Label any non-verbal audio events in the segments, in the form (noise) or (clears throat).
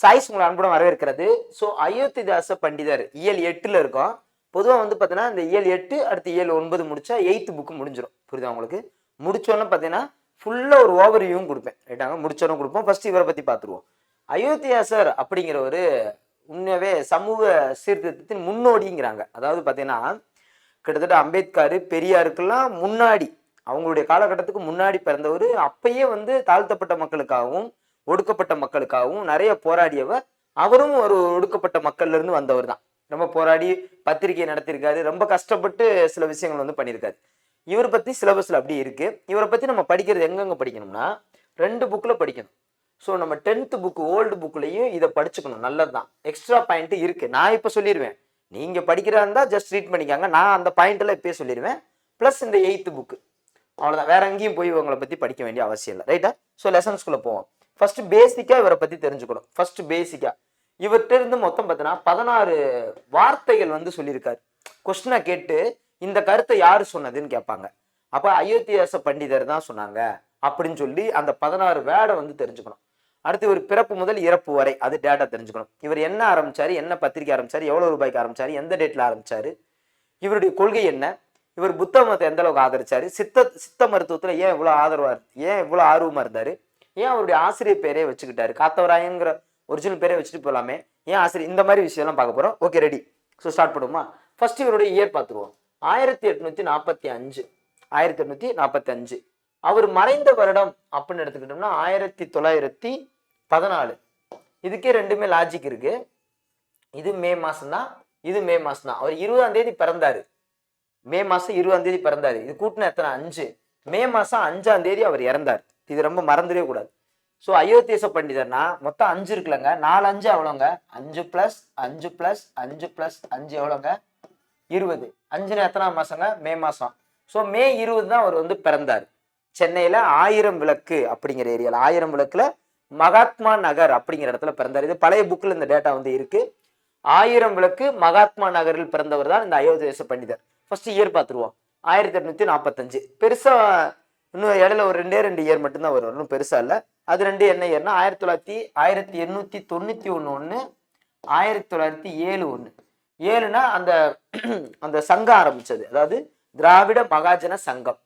Choice உங்களை அன்புடன் வரவேற்கிறது. ஸோ அயோத்திதாச பண்டிதர் இயல் எட்டில் இருக்கோம். பொதுவாக வந்து பார்த்தீங்கன்னா இந்த இயல் எட்டு அடுத்து இயல் ஒன்பது முடிச்சா எயித்து புக்கு முடிஞ்சிடும் புரியுதா உங்களுக்கு? முடிச்சோன்னு பார்த்தீங்கன்னா ஃபுல்லாக ஒரு ஓவரியும் கொடுப்பேன். ரைட்டாங்க முடிச்சோன்னு கொடுப்போம். ஃபர்ஸ்ட் இவரை பற்றி பார்த்துருவோம் அயோத்தியாசர் அப்படிங்கிற ஒரு உண்மையாவே சமூக சீர்திருத்தத்தின் முன்னோடிங்கிறாங்க. அதாவது பார்த்தீங்கன்னா கிட்டத்தட்ட அம்பேத்கர் பெரியாருக்கெல்லாம் முன்னாடி அவங்களுடைய காலகட்டத்துக்கு முன்னாடி பிறந்தவர் அப்பயே வந்து தாழ்த்தப்பட்ட மக்களுக்காகவும் ஒடுக்கப்பட்ட மக்களுக்காகவும் நிறைய போராடியவர் அவரும் ஒரு ஒடுக்கப்பட்ட மக்கள்ல இருந்து வந்தவர் தான். ரொம்ப போராடி பத்திரிகை நடத்தியிருக்காரு ரொம்ப கஷ்டப்பட்டு சில விஷயங்கள் வந்து பண்ணியிருக்காரு. இவரை பத்தி சிலபஸ்ல அப்படி இருக்கு. இவரை பத்தி நம்ம படிக்கிறது எங்கெங்க படிக்கணும்னா ரெண்டு புக்ல படிக்கணும். ஸோ நம்ம டென்த்து புக்கு ஓல்டு புக்லையும் இதை படிச்சுக்கணும். நல்லது தான். எக்ஸ்ட்ரா பாயிண்ட் இருக்கு. நான் இப்போ சொல்லிடுவேன் நீங்க படிக்கிறதா இருந்தால் ஜஸ்ட் ரீட் பண்ணிக்காங்க. நான் அந்த பாயிண்ட் இப்பயே சொல்லிடுவேன் ப்ளஸ் இந்த எயித்து புக்கு அவ்வளோதான் வேற எங்கேயும் போய் உங்களை பத்தி படிக்க வேண்டிய அவசியம் இல்லை. ரைட்டா ஸோ லெசன்ஸ்குள்ளே போவோம். ஃபர்ஸ்ட் பேசிக்கா இவரை பத்தி தெரிஞ்சுக்கணும். ஃபர்ஸ்ட் பேசிக்கா இவர்கிட்ட இருந்து மொத்தம் பார்த்தீங்கன்னா பதினாறு வார்த்தைகள் வந்து சொல்லியிருக்காரு. கொஸ்டினை கேட்டு இந்த கருத்தை யாரு சொன்னதுன்னு கேட்பாங்க. அப்போ அயோத்தியாச பண்டிதர் தான் சொன்னாங்க அப்படின்னு சொல்லி அந்த பதினாறு வேர்டை வந்து தெரிஞ்சுக்கணும். அடுத்து இவர் பிறப்பு முதல் இறப்பு வரை அது டேட்டா தெரிஞ்சுக்கணும். இவர் என்ன ஆரம்பிச்சாரு என்ன பத்திரிக்கை ஆரம்பிச்சாரு எவ்வளோ ரூபாய்க்கு ஆரம்பிச்சாரு எந்த டேட்ல ஆரம்பிச்சாரு இவருடைய கொள்கை என்ன இவர் புத்த மதத்தை எந்த அளவுக்கு ஆதரிச்சாரு சித்த சித்த மருத்துவத்தில் ஏன் இவ்வளோ ஆதரவாக ஏன் இவ்வளோ ஆர்வமாக இருந்தாரு ஏன் அவருடைய ஆசிரியர் பேரே வச்சுக்கிட்டாரு? காத்தவராயங்கிற ஒரிஜினல் பேரே வச்சுட்டு போகலாமே ஏன் ஆசிரியர் இந்த மாதிரி விஷயம்லாம் பார்க்க போகிறோம் ஓகே ரெடி ஸோ ஸ்டார்ட் பண்ணுவோமா? ஃபர்ஸ்ட் இவருடைய இயர் பார்த்துருவோம். ஆயிரத்தி எட்நூத்தி நாற்பத்தி அஞ்சு. ஆயிரத்தி எட்நூத்தி நாற்பத்தி அஞ்சு. அவர் மறைந்த வருடம் அப்படின்னு எடுத்துக்கிட்டோம்னா ஆயிரத்தி தொள்ளாயிரத்தி பதினாலு. இதுக்கே ரெண்டுமே லாஜிக் இருக்கு. இது மே மாசம் தான் இது மே மாசம் தான் அவர் இருபதாம் தேதி பிறந்தாரு. மே மாசம் இருபதாம் தேதி பிறந்தாரு. இது கூட்டின எத்தனை? அஞ்சு. மே மாசம் அஞ்சாம் தேதி அவர் இறந்தார். இது ரொம்ப மறந்துடவே கூடாது. ஸோ அயோத்தியச பண்டிதர்னா மொத்தம் அஞ்சு இருக்குல்லங்க. நாலு அஞ்சு எவ்வளோங்க? அஞ்சு ப்ளஸ் அஞ்சு ப்ளஸ் அஞ்சு ப்ளஸ் அஞ்சு எவ்வளோங்க? இருபது. அஞ்சுன்னு எத்தனாம் மாதங்க மே மாதம் ஸோ மே இருபது தான் அவர் வந்து பிறந்தார். சென்னையில் ஆயிரம் விளக்கு அப்படிங்கிற ஏரியாவில் ஆயிரம் விளக்கில் மகாத்மா நகர் அப்படிங்கிற இடத்துல பிறந்தார். இது பழைய புக்கில் இந்த டேட்டா வந்து இருக்குது ஆயிரம் விளக்கு மகாத்மா நகரில் பிறந்தவர் தான் இந்த அயோத்தியச பண்டிதர். ஃபர்ஸ்ட் இயர் பார்த்துருவோம் ஆயிரத்தி எட்நூத்தி நாற்பத்தஞ்சு பெருசாக இன்னும் இடையில ஒரு ரெண்டே ரெண்டு இயர் மட்டும்தான் வரும். இன்னும் பெருசா இல்லை. அது ரெண்டு என்ன இயர்னா ஆயிரத்தி தொள்ளாயிரத்தி ஆயிரத்தி எண்ணூத்தி தொண்ணூத்தி ஒன்று ஒன்று ஆயிரத்தி தொள்ளாயிரத்தி ஏழு ஒன்று ஏழுனா அந்த அந்த சங்கம் ஆரம்பிச்சது. அதாவது திராவிட மகாஜன சங்கம்.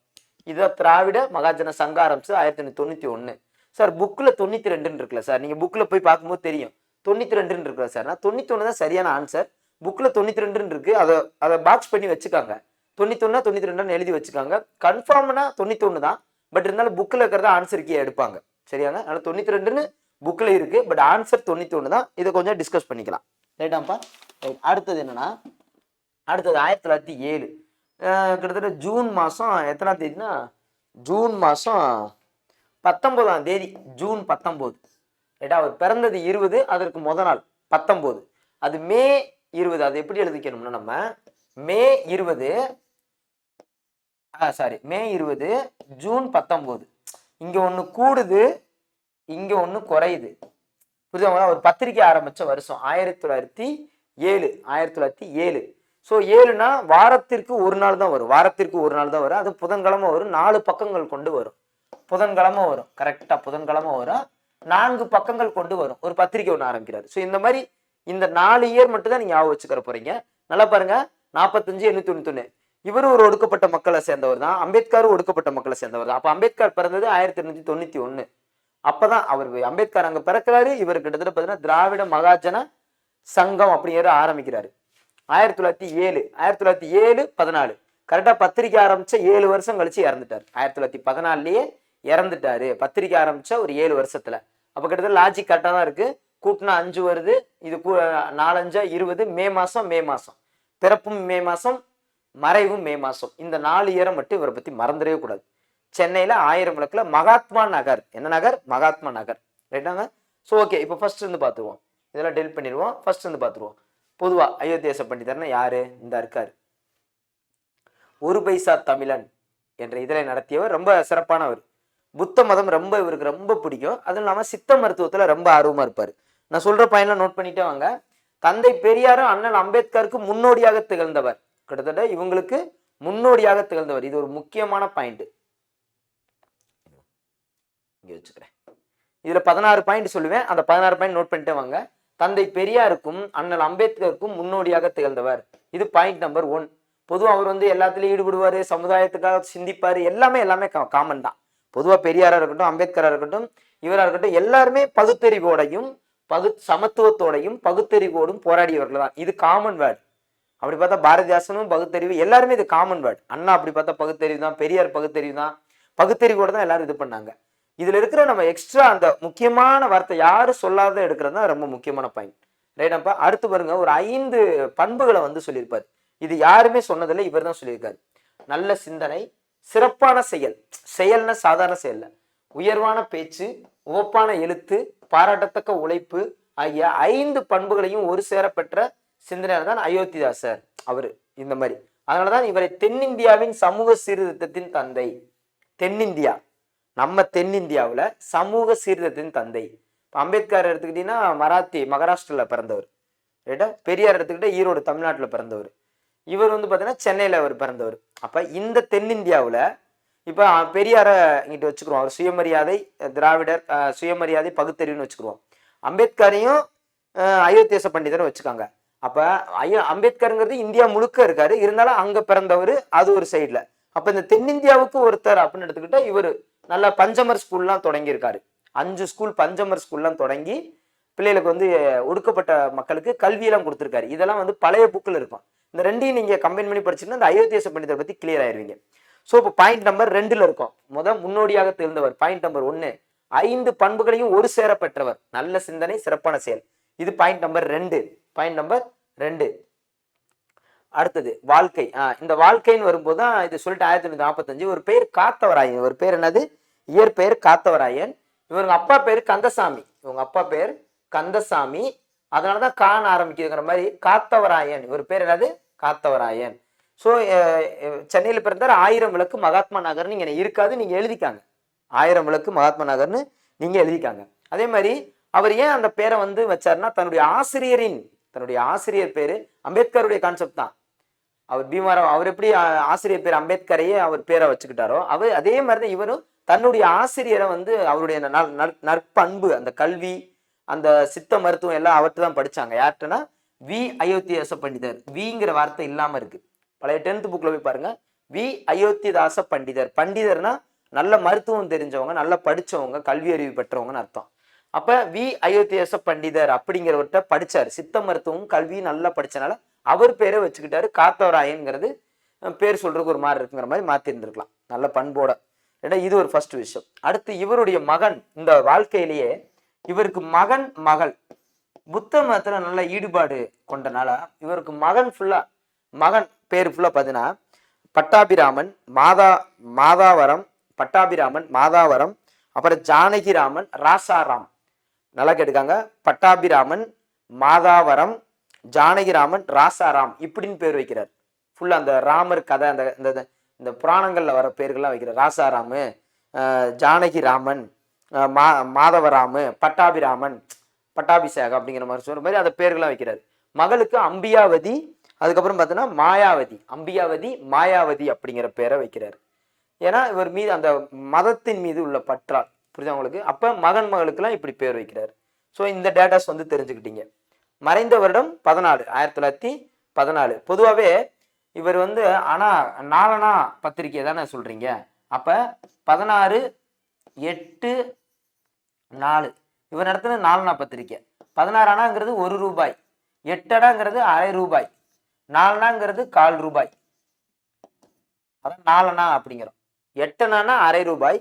இதை திராவிட மகாஜன சங்கம் ஆரம்பிச்சது ஆயிரத்தி எண்ணூத்தி தொண்ணூத்தி ஒன்று சார் புக்கில் தொண்ணூத்தி ரெண்டுன்னு இருக்குல்ல சார். நீங்க புக்கில் போய் பார்க்கும்போது தெரியும். தொண்ணூத்தி ரெண்டுன்னு இருக்குல்ல சார். நான் தொண்ணூத்தி ஒன்று தான் சரியான ஆன்சர் புக்கில் தொண்ணூத்தி ரெண்டுன்னு இருக்கு. அதை அதை பாக்ஸ் பண்ணி வச்சுக்காங்க. தொண்ணூத்தொன்னா தொண்ணூத்தி ரெண்டுன்னு எழுதி வச்சுக்காங்க. கன்ஃபார்ம்னா தொண்ணூத்தொன்று தான். பட் இருந்தாலும் புக்கில் இருக்கிறத ஆன்சர் கீ எடுப்பாங்க. சரியாங்க? ஆனால் தொண்ணூத்தி ரெண்டுன்னு புக்கில் இருக்கு. பட் ஆன்சர் தொண்ணூத்தி ஒன்று தான். இதை கொஞ்சம் டிஸ்கஸ் பண்ணிக்கலாம். ரைட்டாப்பா ரைட் அடுத்தது என்னன்னா அடுத்தது ஆயிரத்தி தொள்ளாயிரத்தி ஏழு. கிட்டத்தட்ட ஜூன் மாதம் எத்தனாம் தேதினா ஜூன் மாதம் பத்தொம்போதாம் தேதி. ஜூன் பத்தொம்போது ரைட்டா அவர் பிறந்தது இருபது அதற்கு முத நாள் பத்தொம்போது அது மே இருபது. அது எப்படி எழுதிக்கணும்னா நம்ம மே இருபது சாரி மே இருபது ஜூன் பத்தொம்போது. இங்கே ஒன்று கூடுது இங்கே ஒன்று குறையுது. புரியுதுங்களா ஒரு பத்திரிக்கை ஆரம்பித்த வருஷம் ஆயிரத்தி தொள்ளாயிரத்தி ஏழு ஆயிரத்தி தொள்ளாயிரத்தி ஏழு. ஸோ ஏழுனா வாரத்திற்கு ஒரு நாள் தான் வரும். வாரத்திற்கு ஒரு நாள் தான் வரும். அது புதன்கிழமை வரும். நாலு பக்கங்கள் கொண்டு வரும். புதன்கிழமை வரும். கரெக்டாக புதன்கிழமை வரும். நான்கு பக்கங்கள் கொண்டு வரும். ஒரு பத்திரிக்கை ஒன்று ஆரம்பிக்கிறாரு. ஸோ இந்த மாதிரி இந்த நாலு இயர் மட்டும் தான் நீங்கள் ஞாபகம் வச்சுக்கிற போறீங்க. நல்லா பாருங்க. நாற்பத்தஞ்சு எண்ணூற்றி தொண்ணூத்தொன்று இவரும் ஒரு ஒடுக்கப்பட்ட மக்களை சேர்ந்தவர் தான். அம்பேத்கரும் ஒடுக்கப்பட்ட மக்களை சேர்ந்தவர் தான். அப்போ அம்பேத்கர் பிறந்தது ஆயிரத்தி எண்ணூத்தி ஒன்று அப்போ தான் அவர் அம்பேத்கர் அங்கே பிறக்கிறாரு. இவர் கிட்டத்தட்ட பார்த்தீங்கன்னா திராவிட மகாஜன சங்கம் அப்படிங்கிற ஆரம்பிக்கிறாரு. ஆயிரத்தி தொள்ளாயிரத்தி ஏழு ஆயிரத்தி தொள்ளாயிரத்தி ஏழு பதினாலு. கரெக்டாக பத்திரிக்கை ஆரம்பித்த ஏழு வருஷம் கழிச்சு இறந்துட்டார். ஆயிரத்தி தொள்ளாயிரத்தி பதினாலுலேயே இறந்துட்டாரு. பத்திரிக்கை ஆரம்பித்த ஒரு ஏழு வருஷத்தில். அப்போ கிட்டத்தட்ட லாஜிக் கரெக்டாக தான் இருக்குது கூட்டினா அஞ்சு வருது. இது கூ- நாலஞ்சா இருபது. மே மாதம் மே மாதம் பிறப்பும் மே மாதம் மறைவும் மே மாதம் இந்த நாலு இயரை மட்டும் இவரை பற்றி மறந்துடவே கூடாது. சென்னையில் ஆயிரம் விளக்கில் மகாத்மா நகர். என்ன நகர்? மகாத்மா நகர். ரைட்டாங்க ஸோ ஓகே இப்போ ஃபர்ஸ்ட் இருந்து பார்த்துருவோம் இதெல்லாம் டெல் பண்ணிடுவோம். ஃபர்ஸ்ட் இருந்து பார்த்துருவோம் பொதுவாக அயோத்தியாச பண்டிதர்னா யாரு? இந்த இருக்கார். ஒரு பைசா தமிழன் என்ற இதழை நடத்தியவர். ரொம்ப சிறப்பானவர். புத்த மதம் ரொம்ப இவருக்கு ரொம்ப பிடிக்கும். அதுவும் இல்லாமல் சித்த மருத்துவத்தில் ரொம்ப ஆர்வமாக இருப்பார். நான் சொல்கிற பையன்லாம் நோட் பண்ணிட்டே வாங்க. தந்தை பெரியாரும் அண்ணன் அம்பேத்கருக்கு முன்னோடியாக திகழ்ந்தவர். கிட்டத்தட்ட இவங்களுக்கு முன்னோடியாக திகழ்ந்தவர். இது ஒரு முக்கியமான பாயிண்ட் இங்க வச்சுக்கிறேன். இதுல பதினாறு பாயிண்ட் சொல்லுவேன். அந்த பதினாறு பாயிண்ட் நோட் பண்ணிட்டு வாங்க. தந்தை பெரியாருக்கும் அண்ணல் அம்பேத்கருக்கும் முன்னோடியாக திகழ்ந்தவர். இது பாயிண்ட் நம்பர் ஒன் பொதுவாக அவர் வந்து எல்லாத்துலேயும் ஈடுபடுவார் சமுதாயத்துக்காக சிந்திப்பார். எல்லாமே எல்லாமே காமன் தான். பொதுவாக பெரியாராக இருக்கட்டும் அம்பேத்கராக இருக்கட்டும் இவராக இருக்கட்டும் எல்லாருமே பகுத்தறிவோடையும் பகு சமத்துவத்தோடையும் பகுத்தறிவோடும் போராடியவர்கள் தான் இது காமன் வேர்டு அப்படி பார்த்தா பாரதிதாசனும் பகுத்தறிவு எல்லாருமே இது காமன் வேர்ட் அண்ணா அப்படி பார்த்தா பகுத்தறிவு தான் பெரியார் பகுத்தறிவு தான். பகுத்தறிவோட தான் எல்லாரும் இது பண்ணாங்க. இதுல இருக்கிற நம்ம எக்ஸ்ட்ரா அந்த முக்கியமான வார்த்தை யாரும் சொல்லாத எடுக்கிறது தான் ரொம்ப முக்கியமான பாயிண்ட் ரைட்டாப்பா அடுத்து பாருங்க ஒரு ஐந்து பண்புகளை வந்து சொல்லியிருப்பார். இது யாருமே சொன்னதில்லை இவர் தான் சொல்லியிருக்காரு. நல்ல சிந்தனை சிறப்பான செயல். செயல்னா சாதாரண செயல்ல உயர்வான பேச்சு உவப்பான எழுத்து பாராட்டத்தக்க உழைப்பு ஆகிய ஐந்து பண்புகளையும் ஒரு சேர பெற்ற சிந்தனையாளர் தான் அயோத்திதாசர் அவர் இந்த மாதிரி. அதனாலதான் இவரை தென்னிந்தியாவின் சமூக சீர்திருத்தத்தின் தந்தை. தென்னிந்தியா. நம்ம தென்னிந்தியாவில் சமூக சீர்திருத்தத்தின் தந்தை. இப்போ அம்பேத்கர் எடுத்துக்கிட்டீங்கன்னா மராத்தி மகாராஷ்டிரில் பிறந்தவர். ரைட்டா? பெரியார் எடுத்துக்கிட்டால் ஈரோடு தமிழ்நாட்டில் பிறந்தவர். இவர் வந்து பார்த்தீங்கன்னா சென்னையில் அவர் பிறந்தவர். அப்போ இந்த தென்னிந்தியாவில் இப்போ பெரியாரை இங்கிட்ட வச்சுக்கிறோம் அவர் சுயமரியாதை திராவிடர் சுயமரியாதை பகுத்தறிவுன்னு வச்சுக்கிறோம் அம்பேத்கரையும் அயோத்தியச அயோத்தியாச வச்சுக்காங்க. அப்போ ஐயா அம்பேத்கருங்கிறது இந்தியா முழுக்க இருக்காரு. இருந்தாலும் அங்கே பிறந்தவர் அது ஒரு சைடில் அப்போ இந்த தென்னிந்தியாவுக்கு ஒருத்தர் அப்படின்னு எடுத்துக்கிட்டா இவர் நல்ல பஞ்சமர் ஸ்கூல்லாம் தொடங்கியிருக்காரு. அஞ்சு ஸ்கூல் பஞ்சமர் ஸ்கூல்லாம் தொடங்கி பிள்ளைகளுக்கு வந்து ஒடுக்கப்பட்ட மக்களுக்கு கல்வியெல்லாம் கொடுத்துருக்காரு. இதெல்லாம் வந்து பழைய புக்கில் இருக்கும். இந்த ரெண்டையும் நீங்கள் கம்பைன் பண்ணி படிச்சீங்கன்னா இந்த அயோத்தியாச பண்டிதரை பற்றி கிளியர் ஆயிருவீங்க. ஸோ இப்போ பாயிண்ட் நம்பர் ரெண்டில் இருக்கும். முத முன்னோடியாக தெரிந்தவர் பாயிண்ட் நம்பர் ஒன்று ஐந்து பண்புகளையும் ஒரு சேர பெற்றவர். நல்ல சிந்தனை சிறப்பான செயல். இது பாயிண்ட் நம்பர் ரெண்டு. பாயிண்ட் நம்பர் ரெண்டு. அடுத்தது வாழ்க்கை. இந்த வாழ்க்கைன்னு வரும்போது தான் இது சொல்லிட்டு ஆயிரத்தி தொள்ளாயிரத்தி நாற்பத்தஞ்சு ஒரு பேர் காத்தவராயன் ஒரு பேர் என்னது? இயற்பெயர் காத்தவராயன். இவங்க அப்பா பேர் கந்தசாமி. இவங்க அப்பா பேர் கந்தசாமி. அதனாலதான் காண ஆரம்பிக்குதுங்கிற மாதிரி காத்தவராயன். இவர் பேர் என்னது? காத்தவராயன். ஸோ சென்னையில் பிறந்தார். ஆயிரம் விளக்கு மகாத்மா நகர்னு இங்கே இருக்காது நீங்கள் எழுதிக்காங்க. ஆயிரம் விளக்கு மகாத்மா நகர்னு நீங்கள் எழுதிக்காங்க. அதே மாதிரி அவர் ஏன் அந்த பேரை வந்து வச்சாருன்னா தன்னுடைய ஆசிரியரின் தன்னுடைய ஆசிரியர் பேரு அம்பேத்கருடைய கான்செப்ட் தான். அவர் பீமாராவ் அவர் எப்படி ஆசிரியர் பேர் அம்பேத்கரையே அவர் பேரை வச்சுக்கிட்டாரோ அவர் அதே மாதிரி தான் இவரும் தன்னுடைய ஆசிரியரை வந்து அவருடைய நற்பண்பு அந்த கல்வி அந்த சித்த மருத்துவம் எல்லாம் அவர்கிட்ட தான் படிச்சாங்க. யார்கிட்டனா வி. அயோத்தியாச பண்டிதர். விங்கிற வார்த்தை இல்லாம இருக்கு. பழைய டென்த் புக்ல போய் பாருங்க. வி. அயோத்திதாச பண்டிதர். பண்டிதர்னா நல்ல மருத்துவம் தெரிஞ்சவங்க நல்லா படிச்சவங்க கல்வி அறிவு பெற்றவங்கன்னு அர்த்தம். அப்ப வி. அயோத்தியாச பண்டிதர் அப்படிங்கிறவர்கிட்ட படிச்சார். சித்த மருத்துவம் கல்வியும் நல்லா படிச்சனால அவர் பேரை வச்சுக்கிட்டாரு. காத்தவராயன்ங்கிறது பேர் சொல்றதுக்கு ஒரு மாதிரி இருக்குங்கிற மாதிரி மாத்தி இருந்திருக்கலாம் நல்ல பண்போட. ஏன்னா இது ஒரு ஃபர்ஸ்ட் விஷயம். அடுத்து இவருடைய மகன் இந்த வாழ்க்கையிலேயே இவருக்கு மகன் மகள் புத்த மதத்துல நல்ல ஈடுபாடு கொண்டனால இவருக்கு மகன் ஃபுல்லா மகன் பேர் ஃபுல்லா பார்த்தீங்கன்னா பட்டாபிராமன் மாதா மாதாவரம் பட்டாபிராமன் மாதாவரம் அப்புறம் ஜானகிராமன் ராசாராம். நல்லா கேட்டுக்காங்க. பட்டாபிராமன் மாதாவரம் ஜானகிராமன் ராசாராம் இப்படின்னு பேர் வைக்கிறார். ஃபுல்லாக அந்த ராமர் கதை அந்த இந்த இந்த புராணங்களில் வர பேர்கள்லாம் வைக்கிறார். ராசாராமு ஜானகிராமன் மா மாதவராமு பட்டாபிராமன் பட்டாபிஷேகம் அப்படிங்கிற மாதிரி சொல்ற மாதிரி அந்த பேர்கள்லாம் வைக்கிறார். மகளுக்கு அம்பியாவதி அதுக்கப்புறம் பார்த்தோன்னா மாயாவதி அம்பியாவதி மாயாவதி அப்படிங்கிற பேரை வைக்கிறார். ஏன்னா இவர் மீது அந்த மதத்தின் மீது உள்ள பற்றால் புரியுதா உங்களுக்கு? அப்போ மகன் மகளுக்கெல்லாம் இப்படி பேர் வைக்கிறார். ஸோ இந்த டேட்டாஸ் வந்து தெரிஞ்சுக்கிட்டீங்க. மறைந்த வருடம் பதினாலு ஆயிரத்தி தொள்ளாயிரத்தி பதினாலு. பொதுவாகவே இவர் வந்து ஆனால் நாலனா பத்திரிக்கை தானே சொல்கிறீங்க அப்போ பதினாறு எட்டு நாலு. இவர் நடத்தின நாலனா பத்திரிக்கை பதினாறு அணாங்கிறது ஒரு ரூபாய். எட்டடாங்கிறது அரை ரூபாய். நாலனாங்கிறது கால் ரூபாய். அதான் நாலனா அப்படிங்கிறோம். எட்டனானா அரை ரூபாய்.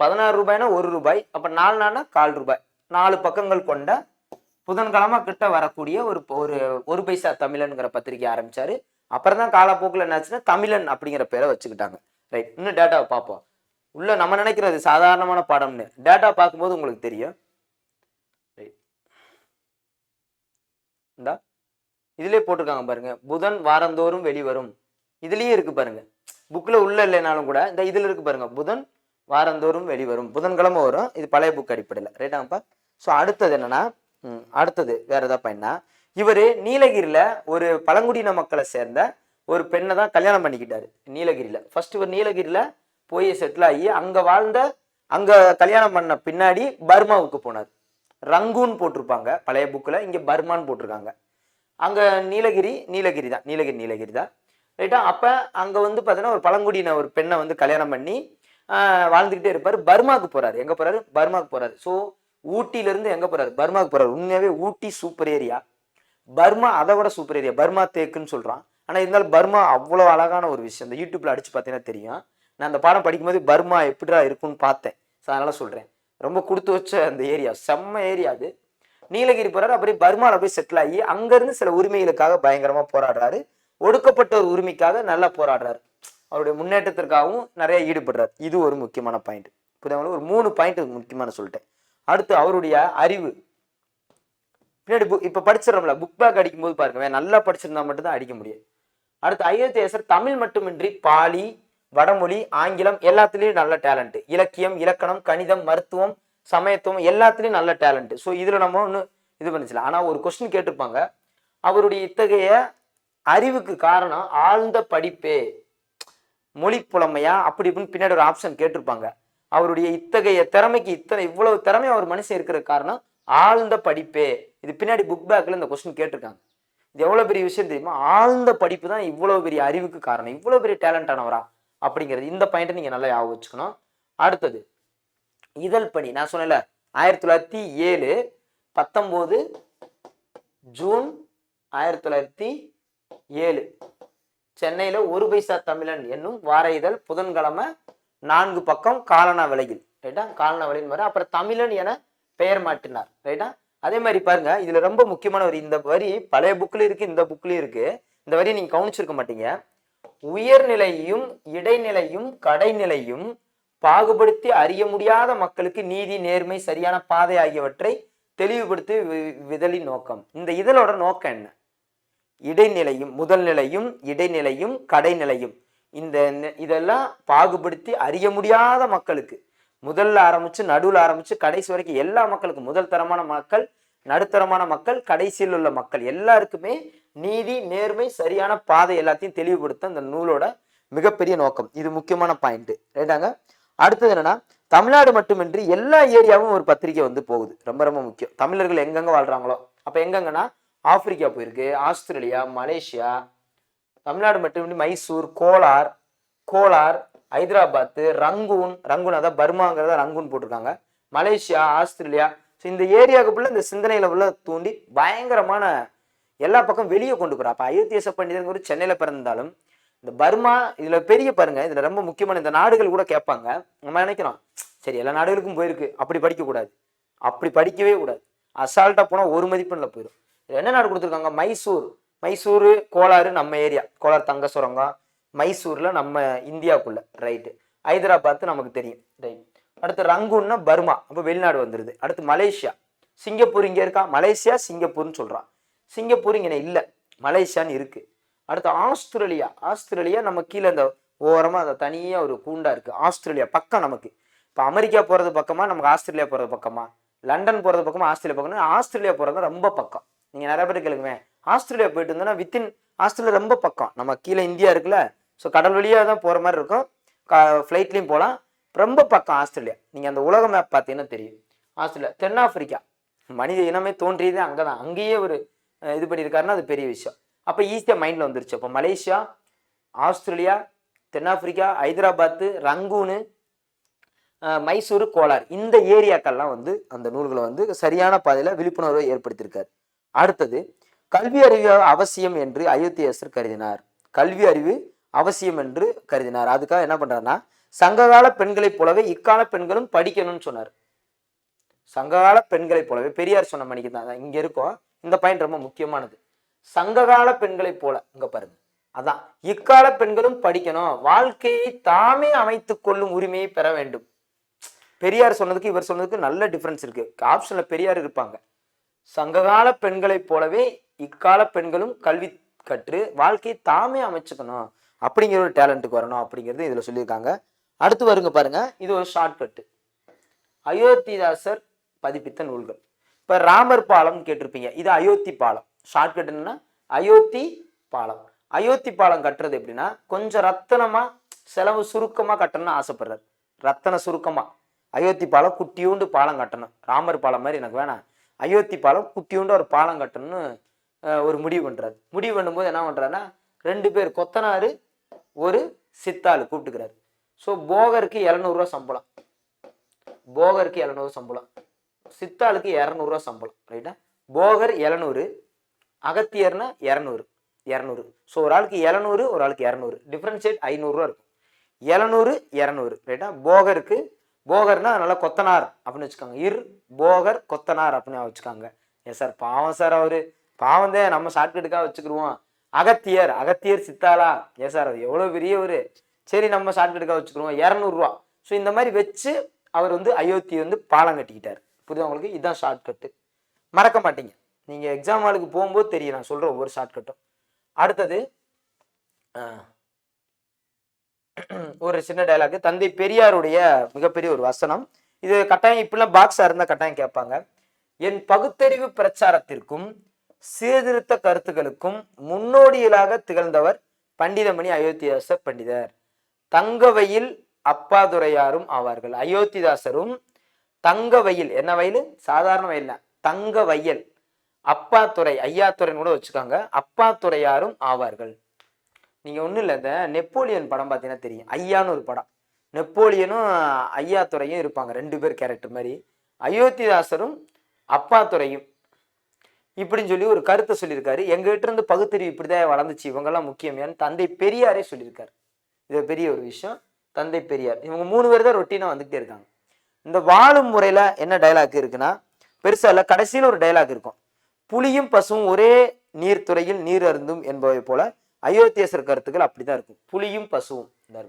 பதினாறு ரூபாய்னா ஒரு ரூபாய் அப்ப நாலுனா கால் ரூபாய். நாலு பக்கங்கள் கொண்ட புதன்கிழமை கிட்ட வரக்கூடிய ஒரு ஒரு ஒரு பைசா தமிழன்ங்கிற பத்திரிக்கை ஆரம்பிச்சாரு. அப்புறம் தான் காலப்போக்கில் என்னாச்சுன்னா தமிழன் அப்படிங்கிற பேரை வச்சுக்கிட்டாங்க. ரைட் இன்னும் டேட்டாவை பார்ப்போம். உள்ள நம்ம நினைக்கிறது சாதாரணமான பாடம்னு. டேட்டா பார்க்கும்போது உங்களுக்கு தெரியும். ரைட். இந்தா இதுலேயே போட்டிருக்காங்க பாருங்க. புதன் வாரந்தோறும் வெளிவரும். இதுலயே இருக்கு பாருங்க. புக்கில் உள்ள இல்லைனாலும் கூட இந்த இதில் இருக்கு பாருங்க. புதன் வாரந்தோறும் வெளிவரும். புதன்கிழமை வரும். இது பழைய புக் அடிப்படையில். ரைட்டாங்கப்பா ஸோ அடுத்தது என்னன்னா அடுத்தது வேற ஏதாவது பையனா இவர் நீலகிரியில் ஒரு பழங்குடியின மக்களை சேர்ந்த ஒரு பெண்ணை தான் கல்யாணம் பண்ணிக்கிட்டாரு. நீலகிரியில். ஃபர்ஸ்ட் இவர் நீலகிரியில் போய் செட்டில் ஆகி அங்கே வாழ்ந்த அங்கே கல்யாணம் பண்ண பின்னாடி பர்மாவுக்கு போனார். ரங்கூன் போட்டிருப்பாங்க. பழைய புக்கில் இங்கே பர்மான்னு போட்டிருக்காங்க. அங்கே நீலகிரி நீலகிரி தான். நீலகிரி நீலகிரி தான். ரைட்டா அப்போ அங்கே வந்து பார்த்தீங்கன்னா ஒரு பழங்குடியின ஒரு பெண்ணை வந்து கல்யாணம் பண்ணி வாழ்ந்துக்கிட்டே இருப்பார். பர்மாவுக்கு போறாரு. எங்க போறாரு? பர்மாவுக்கு போறாரு. ஸோ ஊட்டில இருந்து எங்க போறாரு? பர்மாவுக்கு போறாரு. உண்மையாவே ஊட்டி சூப்பர் ஏரியா. பர்மா அதை விட சூப்பர் ஏரியா. பர்மா தேக்குன்னு சொல்றான். ஆனா இருந்தாலும் பர்மா அவ்வளோ அழகான ஒரு விஷயம். இந்த யூடியூப்ல அடிச்சு பார்த்தீங்கன்னா தெரியும். நான் அந்த பாடம் படிக்கும்போது பர்மா எப்படிடா இருக்கும்னு பார்த்தேன். ஸோ அதனால சொல்றேன். ரொம்ப கொடுத்து வச்ச அந்த ஏரியா. செம்ம ஏரியா அது. நீலகிரி போறாரு. அப்படியே பர்மாவில் போய் செட்டில் ஆகி அங்கேருந்து சில உரிமைகளுக்காக பயங்கரமாக போராடுறாரு. ஒடுக்கப்பட்ட ஒரு உரிமைக்காக நல்லா போராடுறாரு. அவருடைய முன்னேற்றத்திற்காகவும் நிறைய ஈடுபடுறார். இது ஒரு முக்கியமான பாயிண்ட் புரியுது? ஒரு மூணு பாயிண்ட் முக்கியமான சொல்லிட்டேன். அடுத்து அவருடைய அறிவு. பின்னாடி புக் இப்போ படிச்சிடறோம்ல புக் பேக் அடிக்கும்போது பாருங்க நல்லா படிச்சிருந்தா மட்டும்தான் அடிக்க முடியும். அடுத்து ஐஎஸ்எஸ்ஆர் தமிழ் மட்டுமின்றி பாலி வடமொழி ஆங்கிலம் எல்லாத்துலேயும் நல்ல டேலண்ட் இலக்கியம் இலக்கணம் கணிதம் மருத்துவம் சமயத்துவம் எல்லாத்துலேயும் நல்ல டேலண்ட் ஸோ இதில் நம்ம ஒன்று இது பண்ணிச்சலாம் ஆனால் ஒரு கொஸ்டின் கேட்டிருப்பாங்க. அவருடைய இத்தகைய அறிவுக்கு காரணம் ஆழ்ந்த படிப்பே. மொழி புலமையா அப்படி இப்படின்னு பின்னாடி ஒரு ஆப்ஷன் கேட்டிருப்பாங்க. அவருடைய இத்தகைய திறமைக்கு இத்தனை இவ்வளவு திறமை அவர் மனுஷன் இருக்கிற காரணம் ஆழ்ந்த படிப்பே. இது பின்னாடி புக் பேக்கில் இந்த கொஸ்டின் கேட்டிருக்காங்க. இது எவ்வளோ பெரிய விஷயம் தெரியுமா? ஆழ்ந்த படிப்பு தான் இவ்வளோ பெரிய அறிவுக்கு காரணம். இவ்வளோ பெரிய டேலண்ட் ஆனவரா? அப்படிங்கிறது இந்த பாயிண்ட்டை நீங்கள் நல்லா ஞாபகம் வச்சுக்கணும். அடுத்தது இதழ் பணி. நான் சொன்னேன்ல ஆயிரத்தி தொள்ளாயிரத்தி ஏழு பத்தொம்போது ஜூன் ஆயிரத்தி தொள்ளாயிரத்தி ஏழு. சென்னையில ஒரு பைசா தமிழன் என்னும் வார இதழ் புதன்கிழமை நான்கு பக்கம் காலனா விலையில். ரைட்டா? காலனா விலையின் வர. அப்புறம் தமிழன் என பெயர் மாட்டினார் ரைட்டா? அதே மாதிரி பாருங்க இதுல ரொம்ப முக்கியமான வரி இந்த வரி பழைய புக்லயும் இருக்கு இந்த புக்லயும் இருக்கு. இந்த வரி நீங்க கவனிச்சிருக்க மாட்டீங்க. உயர்நிலையும் இடைநிலையும் கடைநிலையும் பாகுபடுத்தி அறிய முடியாத மக்களுக்கு நீதி நேர்மை சரியான பாதை ஆகியவற்றை தெளிவுபடுத்தி வி- விதலின் நோக்கம். இந்த இதழோட நோக்கம் என்ன? இடைநிலையும் முதல் நிலையும் இடைநிலையும் கடைநிலையும். இந்த இதெல்லாம் பாகுபடுத்தி அறிய முடியாத மக்களுக்கு. முதல்ல ஆரம்பிச்சு நடுவில் ஆரம்பிச்சு கடைசி வரைக்கும் எல்லா மக்களுக்கும் முதல் தரமான மக்கள் நடுத்தரமான மக்கள் கடைசியில் உள்ள மக்கள். எல்லாருக்குமே நீதி நேர்மை சரியான பாதை எல்லாத்தையும் தெளிவுபடுத்த இந்த நூலோட மிகப்பெரிய நோக்கம். இது முக்கியமான பாயிண்ட். ரைட்டாங்க அடுத்தது என்னன்னா தமிழ்நாடு மட்டுமின்றி எல்லா ஏரியாவும் ஒரு பத்திரிக்கை வந்து போகுது. ரொம்ப ரொம்ப முக்கியம். தமிழர்கள் எங்கெங்க வாழ்றாங்களோ அப்ப எங்கெங்கன்னா ஆப்பிரிக்கா போயிருக்கு ஆஸ்திரேலியா மலேசியா தமிழ்நாடு மட்டுமின்றி மைசூர் கோலார் கோலார் ஹைதராபாத் ரங்கூன் ரங்கூன் அதான் பர்மாங்கிறத ரங்கூன் போட்டிருக்காங்க. Malaysia Australia. ஸோ இந்த ஏரியாவுக்குள்ள இந்த சிந்தனையில் உள்ள தூண்டி பயங்கரமான எல்லா பக்கம் வெளியே கொண்டு போகிறா அப்போ அயோத்தியச பண்டிதர் சென்னையில் பிறந்தாலும் இந்த பர்மா இதில் பெரிய பாருங்க இதில் ரொம்ப முக்கியமான இந்த நாடுகள் கூட கேட்பாங்க. நம்ம நினைக்கிறோம் சரி எல்லா நாடுகளுக்கும் போயிருக்கு அப்படி படிக்கக்கூடாது. அப்படி படிக்கவே கூடாது. அசால்ட்டாக போனால் ஒரு மதிப்பெண்ணில் போயிடும் என்ன நாடு கொடுத்துருக்காங்க? மைசூர். மைசூர் கோலாறு நம்ம ஏரியா. கோலார் தங்க சுரங்கம். மைசூரில் நம்ம இந்தியாவுக்குள்ள. ரைட்டு ஹைதராபாத் நமக்கு தெரியும். ரைட் அடுத்து ரங்கூன்னா பர்மா. அப்போ வெளிநாடு வந்துடுது அடுத்து மலேசியா. சிங்கப்பூர் இங்கே இருக்கா? மலேசியா சிங்கப்பூர்னு சொல்கிறான் சிங்கப்பூர் இங்கே இல்லை. மலேசியான்னு இருக்குது அடுத்து ஆஸ்திரேலியா. ஆஸ்திரேலியா நம்ம கீழே இந்த ஓரமாக அந்த தனியாக ஒரு கூண்டாக இருக்குது ஆஸ்திரேலியா பக்கம் நமக்கு. இப்போ அமெரிக்கா போகிறது பக்கமாக நமக்கு ஆஸ்திரேலியா போகிறது பக்கமாக லண்டன் போகிறது பக்கமாக ஆஸ்திரேலியா பக்கம்? ஆஸ்திரேலியா போகிறது ரொம்ப பக்கம். நீங்கள் நிறைய பேர் கேளுங்க ஆஸ்திரேலியா போயிட்டு இருந்தோம்னா வித்தின் ஆஸ்திரேலியா ரொம்ப பக்கம். நம்ம கீழே இந்தியா இருக்குல்ல ஸோ கடல் வழியாக தான் போகிற மாதிரி இருக்கும். ஃப்ளைட்லேயும் போகலாம் ரொம்ப பக்கம் ஆஸ்திரேலியா. நீங்கள் அந்த உலக மேப் பார்த்தீங்கன்னா தெரியும். ஆஸ்திரேலியா தென்னாப்பிரிக்கா. மனித இனமே தோன்றியதே அங்கதான். அங்கேயே ஒரு இது பண்ணியிருக்காருன்னா அது பெரிய விஷயம். அப்போ ஈஸியாக மைண்டில் வந்துருச்சு. அப்போ மலேசியா ஆஸ்திரேலியா தென்னாப்பிரிக்கா ஹைதராபாத்து ரங்கூனு மைசூர் மைசூரு கோலார். இந்த ஏரியாக்கள்லாம் வந்து அந்த நூல்களை வந்து சரியான பாதையில் விழிப்புணர்வை ஏற்படுத்தியிருக்காரு. அடுத்தது கல்வி அறிவு அவசியம் என்று அயோத்தியாசர் கருதினார். கல்வி அறிவு அவசியம் என்று கருதினார். அதுக்காக என்ன பண்றாருன்னா சங்ககால பெண்களைப் போலவே இக்கால பெண்களும் படிக்கணும்னு சொன்னார். சங்ககால பெண்களைப் போலவே பெரியார் சொன்ன மணிக்கு தான். இங்க இருக்கோம் இந்த பாயிண்ட் ரொம்ப முக்கியமானது. சங்ககால பெண்களைப் போல இங்க பாருங்க. அதான் இக்கால பெண்களும் படிக்கணும். வாழ்க்கையை தாமே அமைத்துக் கொள்ளும் உரிமையை பெற வேண்டும். பெரியார் சொன்னதுக்கு இவர் சொன்னதுக்கு நல்ல டிஃபரன்ஸ் இருக்கு. ஆப்ஷன்ல பெரியார் இருப்பாங்க. சங்ககால பெண்களைப் போலவே இக்கால பெண்களும் கல்வி கற்று வாழ்க்கையை தாமே அமைச்சுக்கணும். அப்படிங்கிற ஒரு டேலண்ட்டுக்கு வரணும் அப்படிங்கிறது இதில் சொல்லியிருக்காங்க. அடுத்து வருங்க பாருங்க. இது ஒரு ஷார்ட்கட்டு அயோத்திதாசர் பதிப்பித்த நூல்கள். இப்போ ராமர் பாலம் கேட்டிருப்பீங்க. இது அயோத்தி பாலம். ஷார்ட்கட் என்னன்னா அயோத்தி பாலம். அயோத்தி பாலம் கட்டுறது எப்படின்னா கொஞ்சம் ரத்தனமாக செலவு சுருக்கமாக கட்டணும்னு ஆசைப்படுறாரு. ரத்தன சுருக்கமாக அயோத்தி பாலம் குட்டியூண்டு பாலம் கட்டணும். ராமர் பாலம் மாதிரி எனக்கு வேணாம். அயோத்தி பாலம் குட்டியூண்டு ஒரு பாலம் கட்டணும்னு ஒரு முடிவு பண்ணுறாரு முடிவு பண்ணும்போது என்ன பண்ணுறாருன்னா ரெண்டு பேர் கொத்தனார் ஒரு சித்தாள் கூப்பிட்டுக்கிறாரு. ஸோ போகருக்கு இரநூறுவா சம்பளம். போகருக்கு இரநூறு சம்பளம். சித்தாளுக்கு இரநூறுவா சம்பளம். ரைட்டா? போகர் எழுநூறு அகத்தியர்னா இரநூறு இரநூறு. ஸோ ஒரு ஆளுக்கு எழுநூறு ஒரு ஆளுக்கு இரநூறு. டிஃப்ரென்ஷியேட் ஐநூறுரூவா இருக்கும். எழுநூறு இரநூறு. ரைட்டா? போகருக்கு போகர்னா நல்லா கொத்தனார் அப்படின்னு வச்சுக்கோங்க. இர் போகர் கொத்தனார் அப்படின்னு வச்சுக்காங்க. எஸ் சார் பாவம் சார் அவரு. பாவம் தான் நம்ம ஷார்ட்கட்டுக்காக வச்சுக்கிருவோம். அகத்தியர் அகத்தியர் சித்தாளா? எஸ் சார் அது எவ்வளோ பெரிய ஒரு சரி நம்ம ஷார்ட்கட்டுக்காக வச்சுக்கிருவோம். இரநூறுவா ஸோ இந்த மாதிரி வச்சு அவர் வந்து அயோத்தி வந்து பாலம் கட்டிக்கிட்டார். புரியுது உங்களுக்கு? இதுதான் ஷார்ட்கட்டு மறக்க மாட்டீங்க. நீங்கள் எக்ஸாம் ஹாலுக்கு போகும்போது தெரியும். நான் சொல்கிற ஒவ்வொரு ஷார்ட்கட்டும் அடுத்தது (clears throat) ஒரு சின்ன டயலாக் தந்தை பெரியாருடைய மிகப்பெரிய ஒரு வசனம். இது கட்டாயம் இப்படிலாம் பாக்ஸா இருந்தால் கட்டாயம் கேட்பாங்க. என் பகுத்தறிவு பிரச்சாரத்திற்கும் சீர்திருத்த கருத்துக்களுக்கும் முன்னோடிகளாக திகழ்ந்தவர் பண்டிதமணி அயோத்திதாச பண்டிதர். தங்கவையில் அப்பாதுரையாரும் ஆவார்கள். அயோத்திதாசரும் தங்க வயல் என்ன வயல்? சாதாரண வயல் தங்க வயல் அப்பாத்துறை ஐயாத்துறைன்னு கூட வச்சுக்காங்க. அப்பாத்துறையாரும் ஆவார்கள். நீங்கள் ஒன்றும் இல்லை இந்த நெப்போலியன் படம் பார்த்தீங்கன்னா தெரியும். ஐயான்னு ஒரு படம். நெப்போலியனும் ஐயாத்துறையும் இருப்பாங்க ரெண்டு பேர் கேரக்டர் மாதிரி. அயோத்திதாசரும் அப்பாத்துறையும் இப்படின்னு சொல்லி ஒரு கருத்தை சொல்லியிருக்காரு. எங்ககிட்ட இருந்து பகுத்தறிவு இப்படிதான் வளர்ந்துச்சு. இவங்கெல்லாம் முக்கியமையான்னு தந்தை பெரியாரே சொல்லியிருக்காரு. இது பெரிய ஒரு விஷயம். தந்தை பெரியார். இவங்க மூணு பேர் தான் ரொட்டீனாக வந்துகிட்டே இருக்காங்க. இந்த வாழும் முறையில் என்ன டைலாக் இருக்குன்னா பெருசாக இல்லை கடைசியில் ஒரு டைலாக் இருக்கும். புலியும் பசுவும் ஒரே நீர்த்துறையில் நீர் அருந்தும் என்பவை போல அயோத்தியசர் கருத்துக்கள் அப்படிதான் இருக்கும். புலியும் பசுவும் இந்த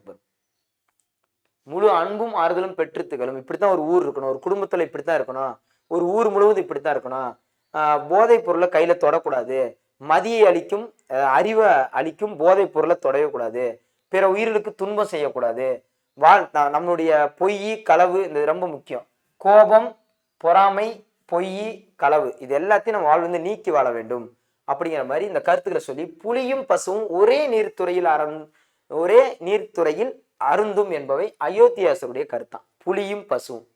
முழு அன்பும் ஆறுதலும் பெற்று திகழும் இப்படித்தான் ஒரு ஊர் இருக்கணும். ஒரு குடும்பத்துல இப்படித்தான் இருக்கணும். ஒரு ஊர் முழுவதும் இப்படித்தான் இருக்கணும். ஆஹ் போதைப் பொருளை கையில தொடக்கூடாது. மதியை அளிக்கும் அறிவை அளிக்கும் போதைப் பொருளை தொடையக்கூடாது. பிற உயிர்களுக்கு துன்பம் செய்யக்கூடாது. வாழ் நம்மளுடைய பொய் களவு இந்த ரொம்ப முக்கியம். கோபம் பொறாமை பொய் களவு இது எல்லாத்தையும் நம்ம வாழ்ந்து நீக்கி வாழ வேண்டும். அப்படிங்கிற மாதிரி இந்த கருத்துக்களை சொல்லி புலியும் பசுவும் ஒரே நீர்த்துறையில் அறந் ஒரே நீர்த்துறையில் அருந்தும் என்பவை அயோத்தியாசருடைய கருத்தான். புலியும் பசுவும்.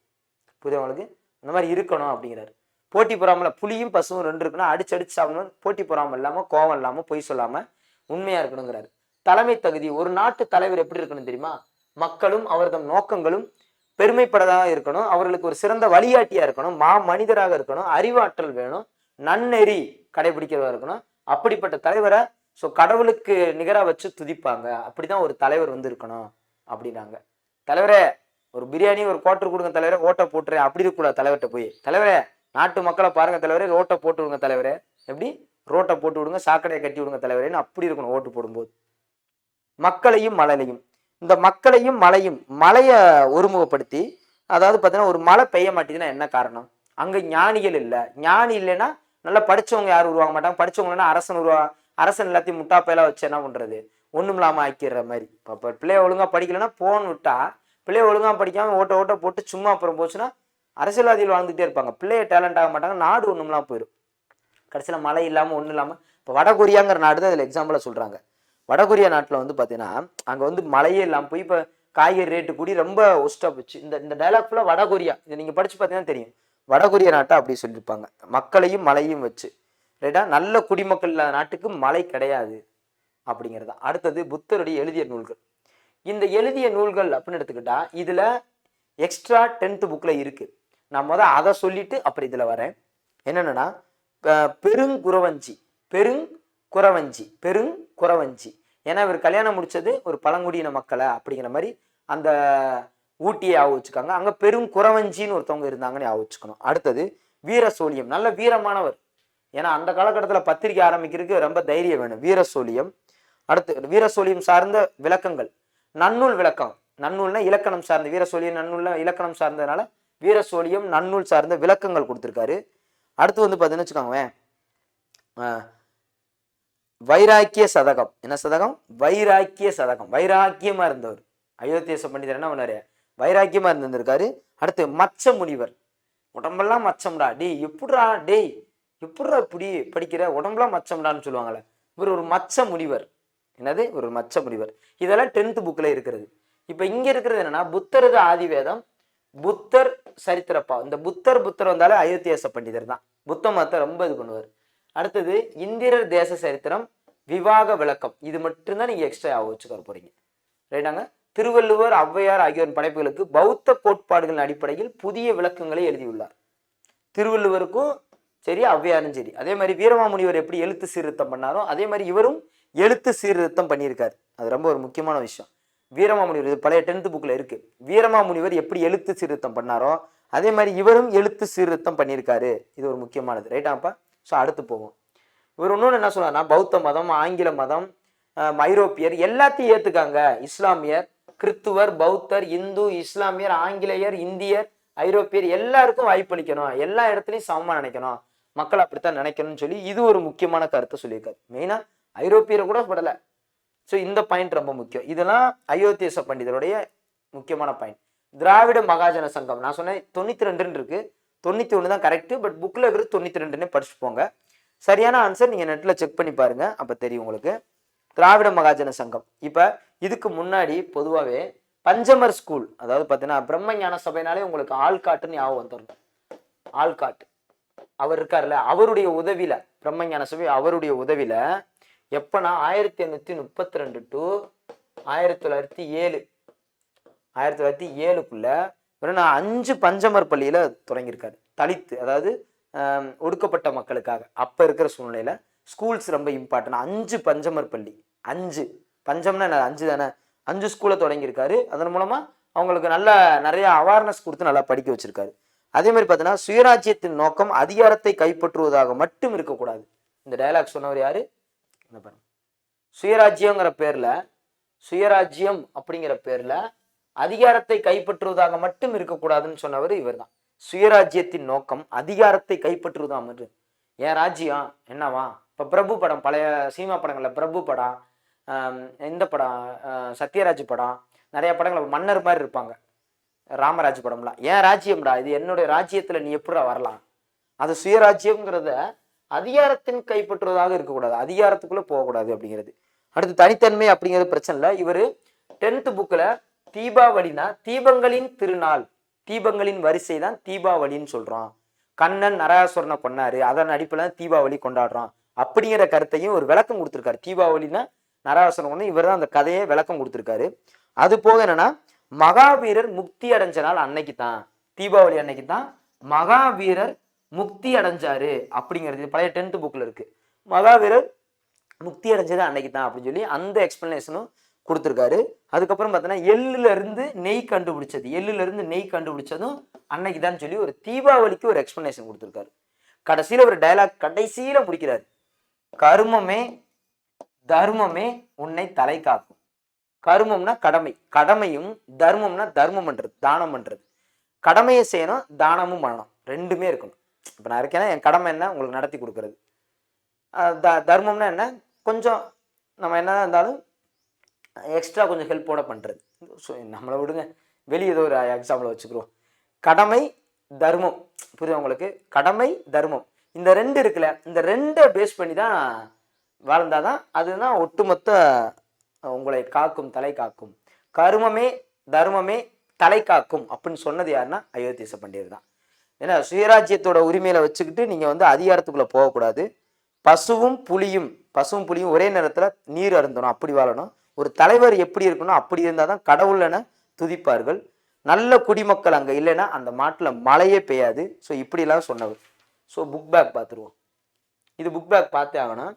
புரியுதா இந்த மாதிரி இருக்கணும் அப்படிங்கிறாரு. போட்டி பொறாமல் புலியும் பசுவும் ரெண்டு இருக்குன்னா அடிச்சு அடிச்சு சாப்பிடணும். போட்டி பொறாமல் இல்லாமல் கோவம் இல்லாமல் பொய் சொல்லாமல் உண்மையாக இருக்கணுங்கிறாரு. தலைமை தகுதி ஒரு நாட்டு தலைவர் எப்படி இருக்கணும் தெரியுமா? மக்களும் அவர்தம் நோக்கங்களும் பெருமைப்படதாக இருக்கணும். அவர்களுக்கு ஒரு சிறந்த வழிகாட்டியாக இருக்கணும். மா மனிதராக இருக்கணும். அறிவாற்றல் வேணும். நன்னெறி கடைபிடிக்கிறதா இருக்கணும். அப்படிப்பட்ட தலைவரை ஸோ கடவுளுக்கு நிகராக வச்சு துதிப்பாங்க. அப்படிதான் ஒரு தலைவர் வந்து இருக்கணும் அப்படின்னாங்க. தலைவரே ஒரு பிரியாணி ஒரு குவார்டர் கொடுங்க தலைவரே ஓட்டை போட்டுறேன். அப்படி இருக்கக்கூடாது தலைவர்கிட்ட போய். தலைவரே நாட்டு மக்களை பாருங்க தலைவரே ரோட்டை போட்டு விடுங்க தலைவரே. எப்படி? ரோட்டை போட்டு விடுங்க சாக்கடையை கட்டி விடுங்க தலைவரேன்னு அப்படி இருக்கணும் ஓட்டு போடும்போது. மக்களையும் மலையிலையும் இந்த மக்களையும் மழையும் மலையை ஒருமுகப்படுத்தி அதாவது பார்த்தீங்கன்னா ஒரு மழை பெய்ய மாட்டேங்குதுன்னா என்ன காரணம்? அங்கே ஞானிகள் இல்லை. ஞானி இல்லைன்னா நல்லா படிச்சவங்க யாரும் உருவாக மாட்டாங்க. படிச்சவங்கன்னா அரசன் உருவா அரசன் எல்லாத்தையும் முட்டாப்பையெல்லாம் வச்சு என்ன பண்றது? ஒண்ணும் இல்லாம ஆக்கிடுற மாதிரி. இப்போ பிள்ளைய ஒழுங்கா படிக்கலைன்னா போன் விட்டா பிள்ளைய ஒழுங்கா படிக்காம ஓட்ட ஓட்ட போட்டு சும்மா அப்புறம் போச்சுன்னா அரசியல்வாதிகள் வாழ்ந்துகிட்டே இருப்பாங்க. பிள்ளைய டேலண்ட் ஆக மாட்டாங்க நாடு ஒண்ணும்லாம் போயிடும் கடைசியில் மழை இல்லாமல் ஒன்றும் இல்லாமல் இப்போ வடகொரியாங்கிற நாடு தான் இதில் எக்ஸாம்பிளாக சொல்கிறாங்க வடகொரியா நாட்டில் வந்து பார்த்தீங்கன்னா அங்கே வந்து மழையே இல்லாமல் போய் இப்போ காய்கறி ரேட்டு கூடி ரொம்ப ஒஸ்ட்டாக போச்சு. இந்த இந்த டைலாக் ஃபுல்லாக வடகொரியா இதை நீங்கள் படித்து பார்த்தீங்கன்னா தெரியும். வடகொரிய நாட்டை அப்படி சொல்லியிருப்பாங்க. மக்களையும் மழையும் வச்சு. ரைட்டா நல்ல குடிமக்கள் இல்லாத நாட்டுக்கு மலை கிடையாது அப்படிங்கிறது. தான். அடுத்தது புத்தருடைய எழுதிய நூல்கள். இந்த எழுதிய நூல்கள் அப்படின்னு எடுத்துக்கிட்டா இதில் எக்ஸ்ட்ரா டென்த்து புக்கில் இருக்குது நான் முத அதை சொல்லிட்டு அப்புறம் இதில் வரேன். என்னென்னா பெருங்குறவஞ்சி பெருங்குறவஞ்சி பெருங்குறவஞ்சி. ஏன்னா இவர் கல்யாணம் முடித்தது ஒரு பழங்குடியின மக்களை அப்படிங்கிற மாதிரி அந்த ஊட்டியை ஆக வச்சுக்காங்க. பெரும் குறைவஞ்சின்னு ஒருத்தவங்க இருந்தாங்கன்னு ஆக வச்சுக்கணும். அடுத்தது வீர சோழியம். நல்ல வீரமானவர். ஏன்னா அந்த காலகட்டத்தில் பத்திரிக்கை ஆரம்பிக்கிறதுக்கு ரொம்ப தைரியம் வேணும். வீர சோழியம். அடுத்து வீர சோழியம் சார்ந்த விளக்கங்கள். நன்னூல் விளக்கம். நன்னூல்னா இலக்கணம் சார்ந்த வீர சோழியம் நன்னூல்ல இலக்கணம் சார்ந்ததுனால வீர சோழியம் நன்னூல் சார்ந்த விளக்கங்கள் கொடுத்துருக்காரு. அடுத்து வந்து பார்த்தீங்கன்னு வச்சுக்கோங்களேன் வைராக்கிய சதகம். என்ன சதகம்? வைராக்கிய சதகம். வைராக்கியமா இருந்தவர். அயோத்தியச பண்டிதர் என்ன பண்ணாரு? வைராக்கியமா இருந்திருக்காரு அடுத்து மச்ச முனிவர். உடம்பெல்லாம் மச்சம்டா. டேய் எப்படிடா? டேய் எப்படிடா இப்படி படிக்கிற? உடம்பெல்லாம் மச்சம்டான்னு சொல்லுவாங்களே இவர் ஒரு மச்ச முனிவர். என்னது? ஒரு மச்ச முனிவர். இதெல்லாம் டென்த் புக்கில் இருக்கிறது. இப்போ இங்கே இருக்கிறது என்னன்னா புத்தரது ஆதிவேதம் புத்தர் சரித்திரப்பா. இந்த புத்தர் புத்தர் வந்தாலே அயோத்தியாச பண்டிதர் தான். புத்த மதத்தை ரொம்ப இது பண்ணுவார். அடுத்தது இந்திரர் தேச சரித்திரம் விவாக விளக்கம். இது மட்டும்தான் நீங்கள் எக்ஸ்ட்ரா ஆக வச்சுக்க போறீங்க. ரைட்டாங்க திருவள்ளுவர் ஔவையார் ஆகியோரின் படைப்புகளுக்கு பௌத்த கோட்பாடுகளின் அடிப்படையில் புதிய விளக்கங்களை எழுதியுள்ளார். திருவள்ளுவருக்கும் சரி ஔவையாரும் சரி. அதே மாதிரி வீரமாமுனிவர் எப்படி எழுத்து சீர்திருத்தம் பண்ணாரோ அதே மாதிரி இவரும் எழுத்து சீர்திருத்தம் பண்ணியிருக்காரு. அது ரொம்ப ஒரு முக்கியமான விஷயம். வீரமாமுனிவர் இது பழைய டென்த் புக்கில் இருக்கு. வீரமாமுனிவர் எப்படி எழுத்து சீர்திருத்தம் பண்ணாரோ அதே மாதிரி இவரும் எழுத்து சீர்திருத்தம் பண்ணியிருக்காரு. இது ஒரு முக்கியமானது. ரைட்டாப்பா ஸோ அடுத்து போவோம். இவர் இன்னொன்று என்ன சொன்னார்னா பௌத்த மதம் ஆங்கில மதம் ஐரோப்பியர் எல்லாத்தையும் ஏற்றுக்காங்க இஸ்லாமியர் கிறித்துவர் பௌத்தர் இந்து இஸ்லாமியர் ஆங்கிலேயர் இந்தியர் ஐரோப்பியர் எல்லாருக்கும் வாய்ப்பளிக்கணும் எல்லா இடத்துலையும் சமமாக நினைக்கணும். மக்கள் அப்படித்தான் நினைக்கணும்னு சொல்லி இது ஒரு முக்கியமான கருத்தை சொல்லியிருக்காரு. மெயினாக ஐரோப்பியரை கூட படலை ஸோ இந்த பாயிண்ட் ரொம்ப முக்கியம். இதெல்லாம் அயோத்தியச பண்டிதருடைய முக்கியமான பாயிண்ட் திராவிட மகாஜன சங்கம். நான் சொன்னேன் தொண்ணூற்றி ரெண்டுன்னு இருக்கு. தொண்ணூற்றி ஒன்று தான் கரெக்டு பட் புக்கில் இருக்கிறது தொண்ணூற்றி ரெண்டுன்னு படிச்சு போங்க சரியான ஆன்சர் நீங்கள் நெட்டில் செக் பண்ணி பாருங்கள் அப்போ தெரியும் உங்களுக்கு. திராவிட மகாஜன சங்கம். இப்போ இதுக்கு முன்னாடி பொதுவாகவே பஞ்சமர் ஸ்கூல் அதாவது பார்த்தீங்கன்னா பிரம்மஞான சபைனாலே உங்களுக்கு ஆள்காட்டுன்னு ஞாபகம் வந்துடும் ஆள்காட்டு. அவர் இருக்கார்ல அவருடைய உதவியில பிரம்மஞான சபை அவருடைய உதவியில எப்பனா ஆயிரத்தி எண்ணூத்தி முப்பத்தி ரெண்டு டு ஆயிரத்தி தொள்ளாயிரத்தி ஏழு ஆயிரத்தி தொள்ளாயிரத்தி ஏழுக்குள்ள நான் அஞ்சு பஞ்சமர் பள்ளியில தொடங்கியிருக்காரு. தலித்து அதாவது ஒடுக்கப்பட்ட மக்களுக்காக. அப்ப இருக்கிற சூழ்நிலையில ஸ்கூல்ஸ் ரொம்ப இம்பார்ட்டன்ட் அஞ்சு பஞ்சமர் பள்ளி. அஞ்சு. பஞ்சம்னா என்ன? அஞ்சு தானே? அஞ்சு ஸ்கூலை தொடங்கியிருக்காரு. அதன் மூலமாக அவங்களுக்கு நல்ல நிறைய அவேர்னஸ் கொடுத்து நல்லா படிக்க வச்சிருக்காரு. அதே மாதிரி பார்த்தீங்கன்னா சுயராஜ்யத்தின் நோக்கம் அதிகாரத்தை கைப்பற்றுவதாக மட்டும் இருக்கக்கூடாது. இந்த டைலாக் சொன்னவர் யாரு? இந்த பாருங்க. சுயராஜ்யங்கிற பேரில் சுயராஜ்யம் அப்படிங்கிற பேரில் அதிகாரத்தை கைப்பற்றுவதாக மட்டும் இருக்கக்கூடாதுன்னு சொன்னவர் இவர் தான் சுயராஜ்யத்தின் நோக்கம் அதிகாரத்தை கைப்பற்றுவதா மட்டும். என் ராஜ்யம்? என்னவா? இப்போ பிரபு படம் பழைய சினிமா படங்களில் பிரபு படம் இந்த படம் சத்யராஜ் படம் நிறைய படங்கள் மன்னர் மாதிரி இருப்பாங்க. ராமராஜ் படம்லாம். ஏன் ராஜ்யம்டா? இது என்னுடைய ராஜ்யத்தில் நீ எப்படா வரலாம்? அது சுயராஜ்யம்ங்கிறத அதிகாரத்தின் கைப்பற்றுவதாக இருக்கக்கூடாது. அதிகாரத்துக்குள்ளே போகக்கூடாது அப்படிங்கிறது. அடுத்து தனித்தன்மை அப்படிங்கிறது பிரச்சனை இல்லை இவர் டென்த்து புக்கில் தீபாவளினா தீபங்களின் திருநாள் தீபங்களின் வரிசை தான் தீபாவளின்னு சொல்கிறோம் கண்ணன் நரகாசுரனை கொண்டாரு அதன் அடிப்பில் தான் தீபாவளி கொண்டாடுறோம் அப்படிங்கிற கருத்தையும் ஒரு விளக்கம் கொடுத்துருக்காரு. தீபாவளினா நரகாசுரன் கொண்டு இவர் தான் அந்த கதையை விளக்கம் கொடுத்துருக்காரு. அது போக என்னன்னா மகாவீரர் முக்தி அடைஞ்ச நாள் அன்னைக்கு தான் தீபாவளி அன்னைக்கு தான் மகாவீரர் முக்தி அடைஞ்சாரு அப்படிங்கிறது. பழைய டென்த் புக்ல இருக்கு. மகாவீரர் முக்தி அடைஞ்சது அன்னைக்கு தான் அப்படின்னு சொல்லி அந்த எக்ஸ்பிளனேஷனும் கொடுத்துருக்காரு. அதுக்கப்புறம் பார்த்தீங்கன்னா எள்ளுல இருந்து நெய் கண்டுபிடிச்சது. எள்ளுல இருந்து நெய் கண்டுபிடிச்சதும் அன்னைக்கு தான் சொல்லி ஒரு தீபாவளிக்கு ஒரு எக்ஸ்பிளனேஷன் கொடுத்துருக்காரு. கடைசியில ஒரு டயலாக் கடைசியில முடிக்கிறாரு. கருமமே தர்மமே உன்னை தலை காக்கும். கருமம்னா கடமை. கடமையும் தர்மம்னா தர்மம் பண்றது தானம் பண்றது. கடமையை செய்யணும் தானமும் பண்ணணும். ரெண்டுமே இருக்கணும். இப்போ நான் இருக்கேன்னா என் கடமை என்ன? உங்களுக்கு நடத்தி கொடுக்கறது. த தர்மம்னா என்ன? கொஞ்சம் நம்ம என்ன இருந்தாலும் எக்ஸ்ட்ரா கொஞ்சம் ஹெல்ப்போட பண்ணுறது ஸோ நம்மளை விடுங்க. வெளியே ஏதோ ஒரு எக்ஸாம்பிள் வச்சுக்கிறோம். கடமை தர்மம். புரியுது உங்களுக்கு? கடமை தர்மம். இந்த ரெண்டு இருக்குல்ல இந்த ரெண்டை பேஸ் பண்ணி தான் வாழ்ந்தாதான் அதுதான் ஒட்டுமொத்த உங்களை காக்கும் தலை காக்கும். கருமமே தர்மமே தலை காக்கும் அப்படின்னு சொன்னது யாருன்னா அயோத்தியச பண்டிதர் தான் ஏன்னா சுயராஜ்யத்தோட உரிமையில வச்சுக்கிட்டு நீங்க வந்து அதிகாரத்துக்குள்ள போகக்கூடாது. பசுவும் புலியும் பசுவும் புலியும் ஒரே நேரத்தில் நீர் அருந்தணும் அப்படி வாழணும். ஒரு தலைவர் எப்படி இருக்கணும் அப்படி இருந்தால் தான் கடவுளென துதிப்பார்கள். நல்ல குடிமக்கள் அங்கே இல்லைன்னா அந்த மாட்டில் மழையே பெய்யாது. ஸோ இப்படிலாம் சொன்னவர். ஸோ புக் பேக் பார்த்துருவோம் இது புக் பேக் பார்த்தே ஆகணும்.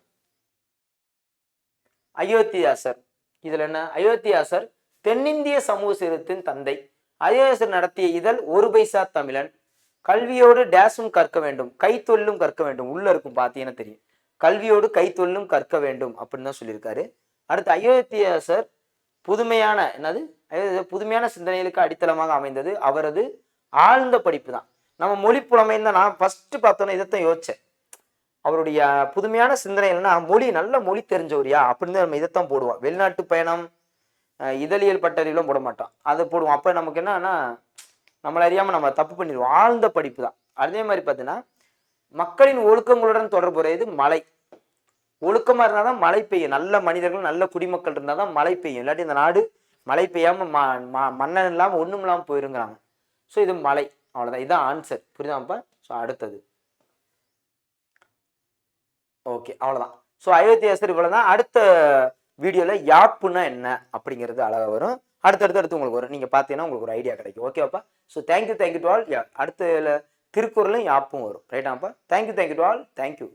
அயோத்தியாசர் இதில் என்ன? அயோத்தியாசர் தென்னிந்திய சமூக சீரத்தின் தந்தை. அயோத்தியாசர் நடத்திய இதழ் ஒரு பைசா தமிழன். கல்வியோடு டேஸும் கற்க வேண்டும் கைத்தொழிலும் கற்க வேண்டும். உள்ள இருக்கும் பார்த்தீங்கன்னா தெரியும். கல்வியோடு கைத்தொழிலும் கற்க வேண்டும் அப்படின்னு தான் சொல்லியிருக்காரு. அடுத்து அயோத்தியாசர் புதுமையான என்னது? புதுமையான சிந்தனைகளுக்கு அடித்தளமாக அமைந்தது. அவரது ஆழ்ந்த படிப்பு தான். நம்ம மொழி புலமைன்னு தான் நான் ஃபஸ்ட்டு பார்த்தோன்னே இதைத்தான் யோசித்தேன் அவருடைய புதுமையான சிந்தனை என்னன்னா மொழி நல்ல மொழி தெரிஞ்சவரியா? அப்படின்னு நம்ம இதைத்தான் போடுவோம். வெளிநாட்டு பயணம் இதழியல் பட்டறியெல்லாம் போட மாட்டோம் அதை போடுவோம். அப்போ நமக்கு என்னன்னா நம்மளை அறியாமல் நம்ம தப்பு பண்ணிடுவோம். ஆழ்ந்த படிப்பு தான். அதே மாதிரி பார்த்தீங்கன்னா மக்களின் ஒழுக்கங்களுடன் தொடர்புடையது மழை. ஒழுக்கமாக இருந்தால் தான் மழை பெய்யும். நல்ல மனிதர்கள் நல்ல குடிமக்கள் இருந்தால் தான் மழை பெய்யும். இல்லாட்டி இந்த நாடு மழை பெய்யாமல் ம ம- மன்னன் இல்லாமல் ஒன்றும் இல்லாமல் போயிருங்கிறாங்க. ஸோ இது மலை அவ்வளோதான் இதுதான் ஆன்சர் புரியுதாப்பா ஸோ அடுத்தது. ஓகே அவ்வளோதான் ஸோ அயோத்தியாசர் இவ்வளோ தான் அடுத்த வீடியோவில் யாப்புனா என்ன அப்படிங்கிறது அழகாக வரும். அடுத்தடுத்து அடுத்து உங்களுக்கு வரும். நீங்கள் பார்த்தீங்கன்னா உங்களுக்கு ஒரு ஐடியா கிடைக்கும். ஓகேவாப்பா so thank you thank you to all அடுத்த திருக்குறளும் யாப்பும் வரும். ரைட்டாப்பா thank you thank you to all thank you